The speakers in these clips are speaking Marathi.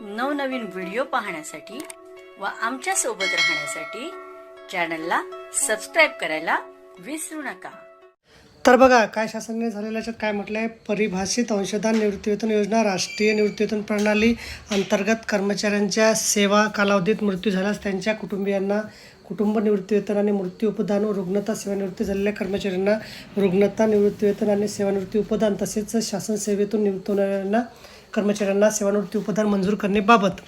नवनवीन व्हिडिओ पाहण्यासाठी व आमच्यासोबत राहण्यासाठी चॅनलला सबस्क्राईब करायला विसरू नका. तर बघा काय शासनाने झालेल्या याच्यात काय म्हटलं आहे परिभाषित अंशदान निवृत्तीवेतन योजना राष्ट्रीय निवृत्तीवेतन प्रणाली अंतर्गत कर्मचाऱ्यांच्या सेवा कालावधीत मृत्यू झाल्यास त्यांच्या कुटुंबियांना कुटुंब निवृत्तीवेतन आणि मृत्यू उपदान व रुग्णता सेवानिवृत्ती झालेल्या कर्मचाऱ्यांना रुग्णता निवृत्तीवेतन आणि सेवानिवृत्ती उपदान तसेच शासन सेवेतून निवृत्त होणाऱ्यांना कर्मचाऱ्यांना सेवानिवृत्ती उपदान मंजूर करण्याबाबत.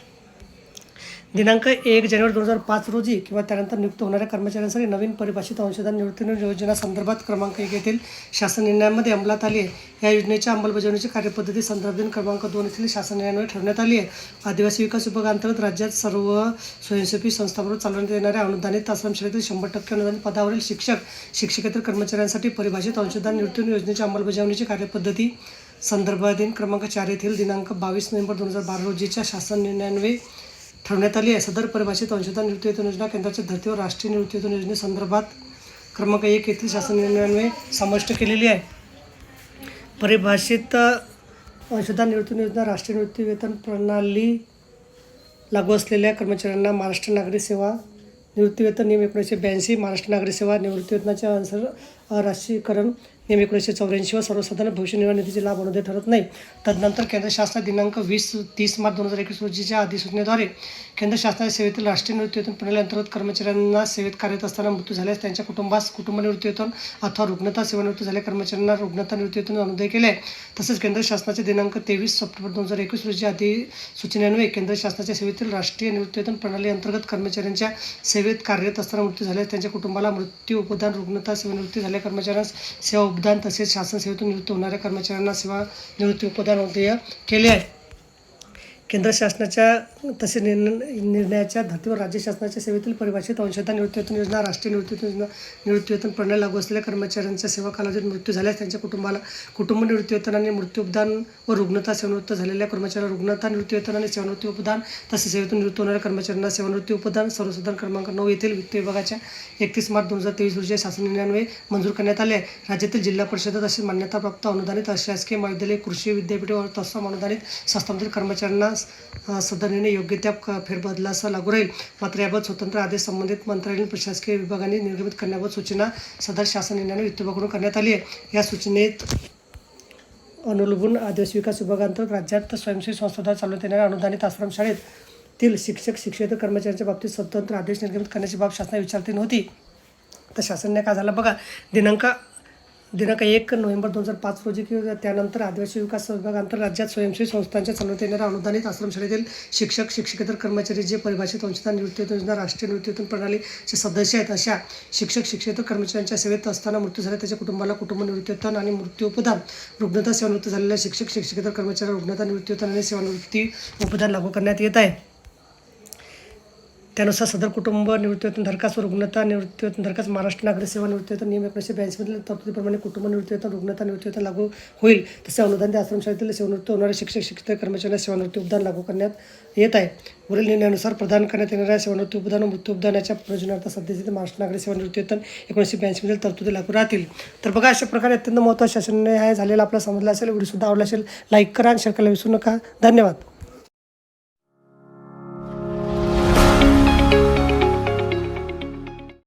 दिनांक एक जानेवारी दोन हजार पाच रोजी किंवा त्यानंतर नियुक्त होणाऱ्या कर्मचाऱ्यांसाठी नवीन परिभाषित अंशदान निवृत्ती योजना संदर्भात क्रमांक एक येथील शासन निर्णयामध्ये अंमलात आली आहे. या योजनेच्या अंमलबजावणीची कार्यपद्धती संदर्भात क्रमांक दोन येथील शासन निर्णयान्वये ठेवण्यात आली आहे. आदिवासी विकास विभागांतर्गत राज्यात सर्व स्वयंसेवी संस्थांवर चालवण्यात येणाऱ्या अनुदानित आश्रमशाळेतील शंभर टक्के अनुदानित पदावरील शिक्षक शिक्षकेतर कर्मचाऱ्यांसाठी परिभाषित अंशदान निवृत्ती योजनेच्या अंमलबजावणीची कार्यपद्धती संदर्भ दिन क्रमांक चार येथील दिनांक बावीस नोव्हेंबर दोन हजार बारा रोजीच्या शासन निर्णयान्वये ठरवण्यात आली आहे. सदर परिभाषित अंशदान निवृत्तीवेतन योजना केंद्राच्या धर्तीवर राष्ट्रीय निवृत्तीवेतन योजनेसंदर्भात क्रमांक एक येथील शासन निर्णयान्वये समाविष्ट केलेली आहे. परिभाषित अंशदान निवृत्ती योजना राष्ट्रीय निवृत्तीवेतन प्रणाली लागू असलेल्या कर्मचाऱ्यांना महाराष्ट्र नागरी सेवा निवृत्तीवेतन नियम एकोणीसशे ब्याऐंशी महाराष्ट्र नागरी सेवा निवृत्तीवेतनाचे अंसर राष्ट्रीयकरण एम एकोणीसशे चौऱ्याऐंशी सर्वसाधारण भविष्य निर्वाह निधीचे लाभ अनुदान ठरत नाही. तदनंतर केंद्र शासना दिनांक वीस तीस मार्च दोन हजार एकवीस रोजीच्या अधिसूचनेद्वारे केंद्र शासनाच्या सेवेतील राष्ट्रीय निवृत्तीवेतन प्रणाली अंतर्गत कर्मचाऱ्यांना सेवेत कार्यरत असताना मृत्यू झाल्यास त्यांच्या कुटुंबास कुटुंब निवृत्तीवेतन अथवा रुग्णता सेवानिवृत्ती झाल्या कर्मचाऱ्यांना रुग्णता निवृत्तीवेतन अनुदान केले आहे. तसेच केंद्र शासनाच्या दिनांक तेवीस सप्टेंबर दोन हजार एकवीस रोजी अधिसूचनेन्वये केंद्र शासनाच्या सेवेतील राष्ट्रीय निवृत्तीवेतन प्रणाली अंतर्गत कर्मचाऱ्यांच्या सेवेत कार्यरत असताना मृत्यू झाल्यास त्यांच्या कुटुंबाला मृत्यू उपदान रुग्णता सेवानिवृत्ती झाल्या कर्मचाऱ्यांना सेवा योगदान तसेच शासन सेवेतून निवृत्त होणाऱ्या कर्मचाऱ्यांना सेवा निवृत्ती उपदान देय केले आहे. केंद्र शासनाच्या तसे निर्णय निर्णयाच्या धर्तीवर राज्य शासनाच्या सेवेतील परिभाषित अंशदान निवृत्तीवेतन योजना राष्ट्रीय निवृत्तीवेतन योजना निवृत्तीवेतन प्रणाली लागू असलेल्या कर्मचाऱ्यांच्या सेवा कालावधीत मृत्यू झाल्यास त्यांच्या कुटुंबाला कुटुंब निवृत्तीवेतन आणि मृत्यूपदान व रुग्णता सेवानिवृत्त झालेल्या कर्मचाऱ्याला रुग्णता निवृत्तीवेतन आणि सेवानिवृत्ती उपदान तसेच सेवेतून निवृत्त होणाऱ्या कर्मचाऱ्यांना सेवानिवृत्ती उपदान सर्वसाधारण क्रमांक नऊ येथील वित्त विभागाच्या एकतीस मार्च दोन हजार तेवीस रोजी शासन निर्णयान्वये मंजूर करण्यात आले. आहे राज्यातील जिल्हा परिषद तसेच मान्यताप्राप्त अनुदानित अशासकीय महाविद्यालय कृषी विद्यापीठ व तत्सम अनुदानित संस्थांमधील कर्मचाऱ्यांना अ, सदनाने योग्य त्या फेरबदलास लागू राहील. मात्र याबाबत स्वतंत्र आदेश संबंधित मंत्रालयीन प्रशासकीय विभागाने निर्गमित करण्याबाबत सूचना सदर शासन निर्णयाने वित्त विभागाकडून करण्यात आली आहे. या सूचनेत अनुलंबून आदिवासी विकास विभागांतर्गत राज्यात स्वयंसेवी संस्थाद्वारे चालवण्यात येणाऱ्या अनुदानित आश्रमशाळेतील शिक्षक शिक्षकेतर कर्मचाऱ्यांच्या बाबतीत स्वतंत्र आदेश निर्गमित करण्याची बाब शासनाने विचारते नव्हती. तर शासनाने काय झालं बघा दिनांक दिनांक एक नोव्हेंबर दोन हजार पाच रोजी किंवा त्यानंतर आदिवासी विकास विभाग राज्यात स्वयंसेवी संस्थांच्या चालवण्यात येणाऱ्या अनुदानित आश्रमशाळेतील शिक्षक शिक्षकेतर कर्मचारी जे परिभाषित अंशदान निवृत्तीवेतन योजना राष्ट्रीय निवृत्तीवेतन प्रणालीचे सदस्य आहेत अशा शिक्षक शिक्षकेतर कर्मचाऱ्यांच्या सेवेत असताना मृत्यू झाला. त्याच्या कुटुंबाला कुटुंब निवृत्तीवेतन आणि मृत्यू उपदान रुग्णता सेवानिवृत्त झालेल्या शिक्षक शिक्षकेतर कर्मचारी रुग्णता निवृत्तीवेतन आणि सेवानिवृत्ती उपदान लागू करण्यात येत आहे. त्यानुसार सदर कुटुंब निवृत्तीवेतन धरकास व रुग्णता निवृत्तीवेतन धरकास महाराष्ट्र नागरी सेवा निवृत्तीवेतन नियम एकोणीसशे ब्याऐंशीमधील तरतुदीप्रमाणे कुटुंब निवृत्तीवेतन रुग्णता निवृत्तीवेतन लागू होईल. तसे अनुदान आश्रमशाळेतील सेवानिवृत्त होणारे शिक्षक शिक्षक कर्मचाऱ्यांना सेवानिवृत्ती उपदान लागू करण्यात येत आहे. वरील निर्णयानुसार प्रदान करण्यात येणाऱ्या सेवानिवृत्ती उपदान व मृत्यू उपदानाच्या प्रयोजनार्थ सध्याचे महाराष्ट्र नागरी सेवा निवृत्तीवेतन एकोणीसशे ब्याऐंशीमधील तरतुदी लागू राहतील. तर बघा अशा प्रकारे अत्यंत महत्त्वाचा शासन हे झालेला आपला समजला असेल व्हिडिओसुद्धा आवडला असेल लाईक करा आणि शेअर करायला विसरू नका. धन्यवाद.